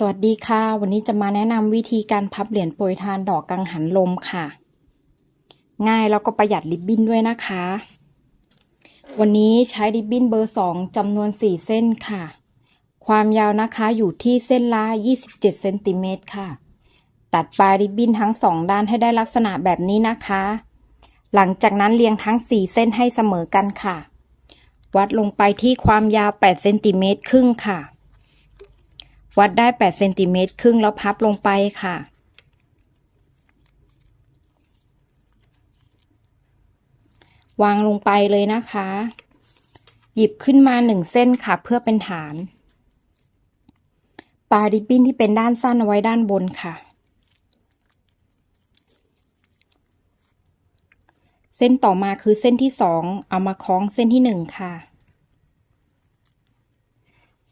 สวัสดีค่ะ วันนี้จะมาแนะนำวิธีการพับเหรียญโปรยทานดอกกังหันลมค่ะ ง่ายแล้วก็ประหยัดริบบิ้นด้วยนะคะ วันนี้ใช้ริบบิ้นเบอร์สองจำนวนสี่เส้นค่ะ ความยาวนะคะอยู่ที่เส้นละ27เซนติเมตรค่ะ ตัดปลายริบบิ้นทั้งสองด้านให้ได้ลักษณะแบบนี้นะคะ หลังจากนั้นเรียงทั้งสี่เส้นให้เสมอกันค่ะ วัดลงไปที่ความยาว8เซนติเมตรครึ่งค่ะ วัดได้8เซนติเมตรครึ่งแล้วพับลงไปค่ะ วางลงไปเลยนะคะ หยิบขึ้นมาหนึ่งเส้นค่ะเพื่อเป็นฐานปลาริบบิ้นที่เป็นด้านสั้นเอาไว้ด้านบนค่ะ เส้นต่อมาคือเส้นที่สองเอามาคล้องเส้นที่หนึ่งค่ะ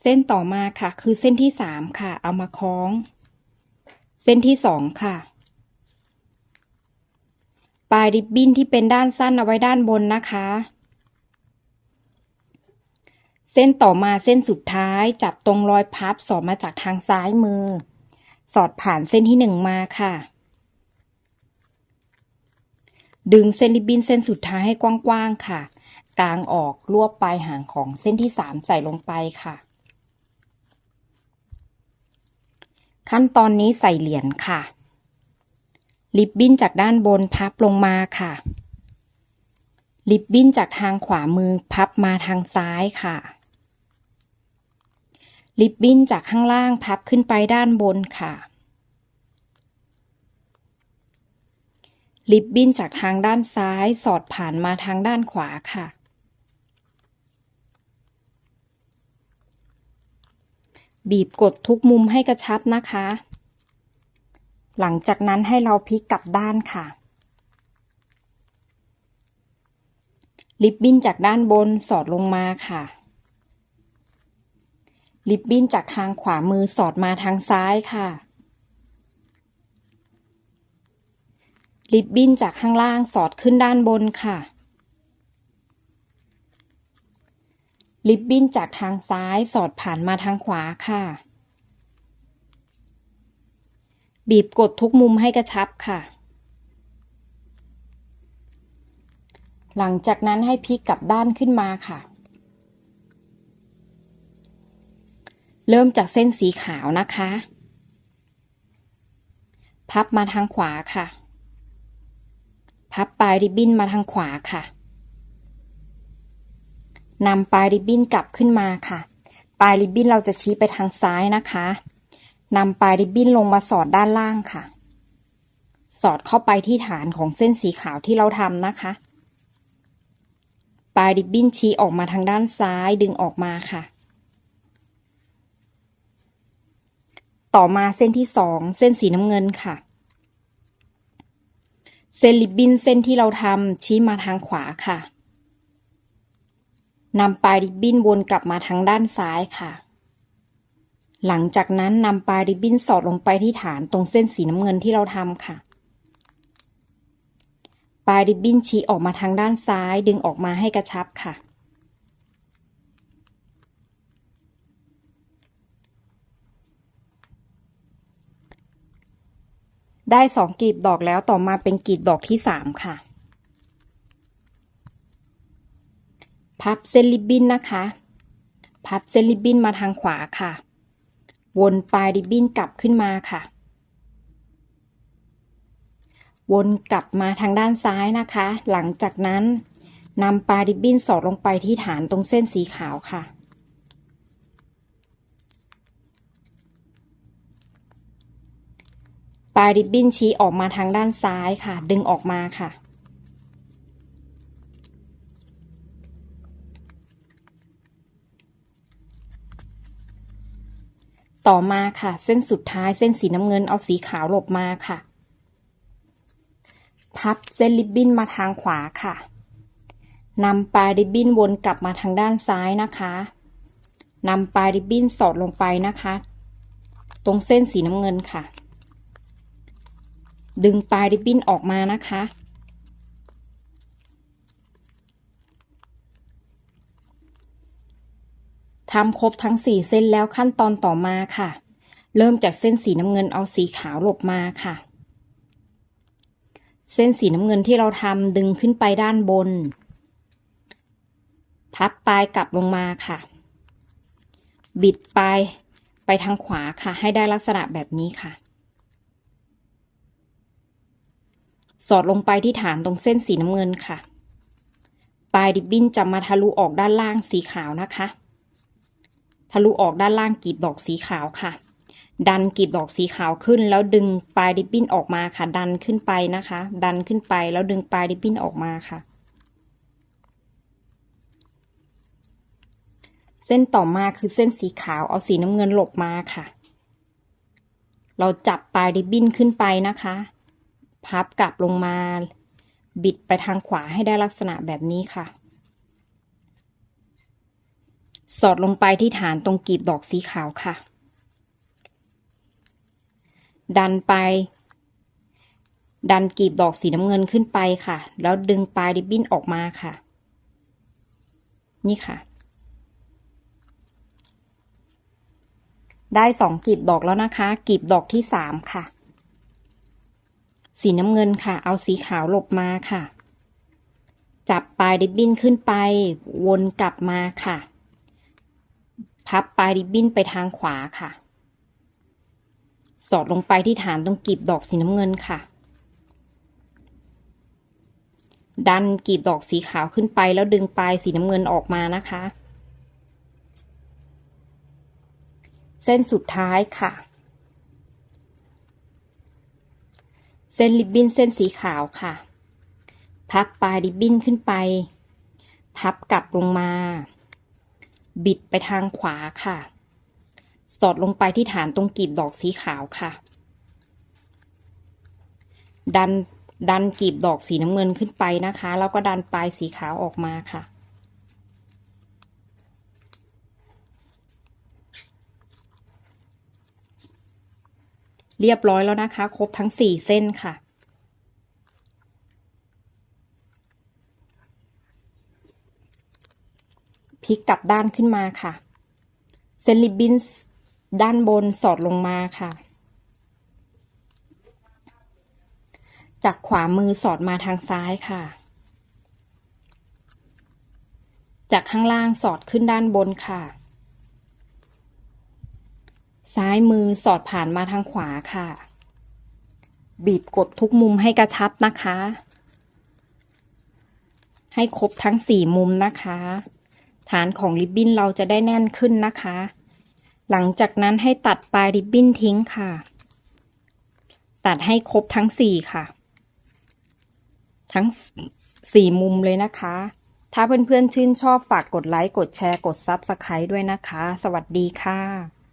เส้นต่อมาค่ะ คือเส้นที่สามค่ะ เอามาคล้อง เส้นที่สองค่ะ ปลายริบบิ้นที่เป็นด้านสั้นเอาไว้ด้านบนนะคะ เส้นต่อมาเส้นสุดท้ายจับตรงรอยพับสอดมาจากทางซ้ายมือ สอดผ่านเส้นที่หนึ่งมาค่ะ ดึงเส้นริบบิ้นเส้นสุดท้ายให้กว้างๆค่ะกลางออกรวบปลายหางของเส้นที่สามใส่ลงไปค่ะ ขั้นตอนนี้ใส่เหรียญค่ะริบบิ้นจากด้านบนพับลงมาค่ะริบบิ้นจากทางขวามือพับมาทางซ้ายค่ะริบบิ้นจากข้างล่างพับขึ้นไปด้านบนค่ะริบบิ้นจากทางด้านซ้ายสอดผ่านมาทางด้านขวาค่ะ บีบกดทุกมุมให้กระชับนะคะ หลังจากนั้นให้เราพลิกกลับด้านค่ะ ริบบิ้นจากด้านบนสอดลงมาค่ะ ริบบิ้นจากทางขวามือสอดมาทางซ้ายค่ะ ริบบิ้นจากข้างล่างสอดขึ้นด้านบนค่ะ ริบบิ้นจากทางซ้ายสอดผ่านมาทางขวาค่ะ บีบกดทุกมุมให้กระชับค่ะ หลังจากนั้นให้พลิกกลับด้านขึ้นมาค่ะ เริ่มจากเส้นสีขาวนะคะ พับมาทางขวาค่ะ พับปลายริบบิ้นมาทางขวาค่ะ นำปลายริบบิ้นกลับขึ้นมาค่ะ ปลายริบบิ้นเราจะชี้ไปทางซ้ายนะคะนำปลายริบบิ้นลงมาสอดด้านล่างค่ะ สอดเข้าไปที่ฐานของเส้นสีขาวที่เราทำนะคะ ปลายริบบิ้นชี้ออกมาทางด้านซ้ายดึงออกมาค่ะ ต่อมาเส้นที่สองเส้นสีน้ำเงินค่ะ เส้นริบบิ้นเส้นที่เราทำชี้มาทางขวาค่ะ นำปลายริบบิ้นวนกลับมาทางด้านซ้ายค่ะ หลังจากนั้นนำปลายริบบิ้นสอดลงไปที่ฐานตรงเส้นสีน้ำเงินที่เราทำค่ะ ปลายริบบิ้นชี้ออกมาทางด้านซ้ายดึงออกมาให้กระชับค่ะ ได้สองกลีบดอกแล้วต่อมาเป็นกลีบดอกที่สามค่ะ พับเส้นริบบิ้นนะคะ พับเส้นริบบิ้นมาทางขวาค่ะ วนปลายริบบิ้นกลับขึ้นมาค่ะ วนกลับมาทางด้านซ้ายนะคะ หลังจากนั้นนำปลายริบบิ้นสอดลงไปที่ฐานตรงเส้นสีขาวค่ะปลายริบบิ้นชี้ออกมาทางด้านซ้ายค่ะ ดึงออกมาค่ะ ต่อมาค่ะ เส้นสุดท้ายเส้นสีน้ำเงินเอาสีขาวหลบมาค่ะ พับเส้นริบบิ้นมาทางขวาค่ะนำปลายริบบิ้นวนกลับมาทางด้านซ้ายนะคะนำปลายริบบิ้นสอดลงไปนะคะ ตรงเส้นสีน้ำเงินค่ะ ดึงปลายริบบิ้นออกมานะคะ ทำครบทั้งสี่เส้นแล้วขั้นตอนต่อมาค่ะ เริ่มจากเส้นสีน้ำเงินเอาสีขาวหลบมาค่ะ เส้นสีน้ำเงินที่เราทำดึงขึ้นไปด้านบน พับปลายกลับลงมาค่ะ บิดปลายไปทางขวาค่ะ ให้ได้ลักษณะแบบนี้ค่ะ สอดลงไปที่ฐานตรงเส้นสีน้ำเงินค่ะ ปลายริบบิ้นจะมาทะลุออกด้านล่างสีขาวนะคะ ทะลุออกด้านล่างกลีบดอกสีขาวค่ะ ดันกลีบดอกสีขาวขึ้น แล้วดึงปลายริบบิ้นออกมาค่ะ ดันขึ้นไปนะคะ ดันขึ้นไปแล้วดึงปลายริบบิ้นออกมาค่ะ เส้นต่อมาคือเส้นสีขาวเอาสีน้ำเงินหลบมาค่ะ เราจับปลายริบบิ้นขึ้นไปนะคะ พับกลับลงมา บิดไปทางขวาให้ได้ลักษณะแบบนี้ค่ะ สอดลงไปที่ฐานตรงกลีบดอกสีขาวค่ะ ดันไป ดันกลีบดอกสีน้ำเงินขึ้นไปค่ะ แล้วดึงปลายริบบิ้นออกมาค่ะ นี่ค่ะ ได้สองกลีบดอกแล้วนะคะกลีบดอกที่สามค่ะ สีน้ำเงินค่ะ เอาสีขาวหลบมาค่ะ จับปลายริบบิ้นขึ้นไป วนกลับมาค่ะ พับปลายริบบิ้นไปทางขวาค่ะ สอดลงไปที่ฐานตรงกลีบดอกสีน้ำเงินค่ะ ดันกลีบดอกสีขาวขึ้นไปแล้วดึงปลายสีน้ำเงินออกมานะคะ เส้นสุดท้ายค่ะ เส้นริบบิ้นเส้นสีขาวค่ะ พับปลายริบบิ้นขึ้นไป พับกลับลงมา บิดไปทางขวาค่ะ สอดลงไปที่ฐานตรงกลีบดอกสีขาวค่ะ ดันดันกลีบดอกสีน้ำเงินขึ้นไปนะคะ แล้วก็ดันปลายสีขาวออกมาค่ะ เรียบร้อยแล้วนะคะ ครบทั้งสี่เส้นค่ะ พลิกกลับด้านขึ้นมาค่ะ เส้นริบบิ้นด้านบนสอดลงมาค่ะ จากขวามือสอดมาทางซ้ายค่ะ จากข้างล่างสอดขึ้นด้านบนค่ะ ซ้ายมือสอดผ่านมาทางขวาค่ะ บีบกดทุกมุมให้กระชับนะคะ ให้ครบทั้งสี่มุมนะคะ ฐานของริบบิ้นเราจะได้แน่นขึ้นนะคะ หลังจากนั้นให้ตัดปลายริบบิ้นทิ้งค่ะ ตัดให้ครบทั้งสี่ค่ะ ทั้งสี่มุมเลยนะคะ ถ้าเพื่อนๆชื่นชอบฝากกดไลค์ กดแชร์ กดซับสไครต์ด้วยนะคะ สวัสดีค่ะ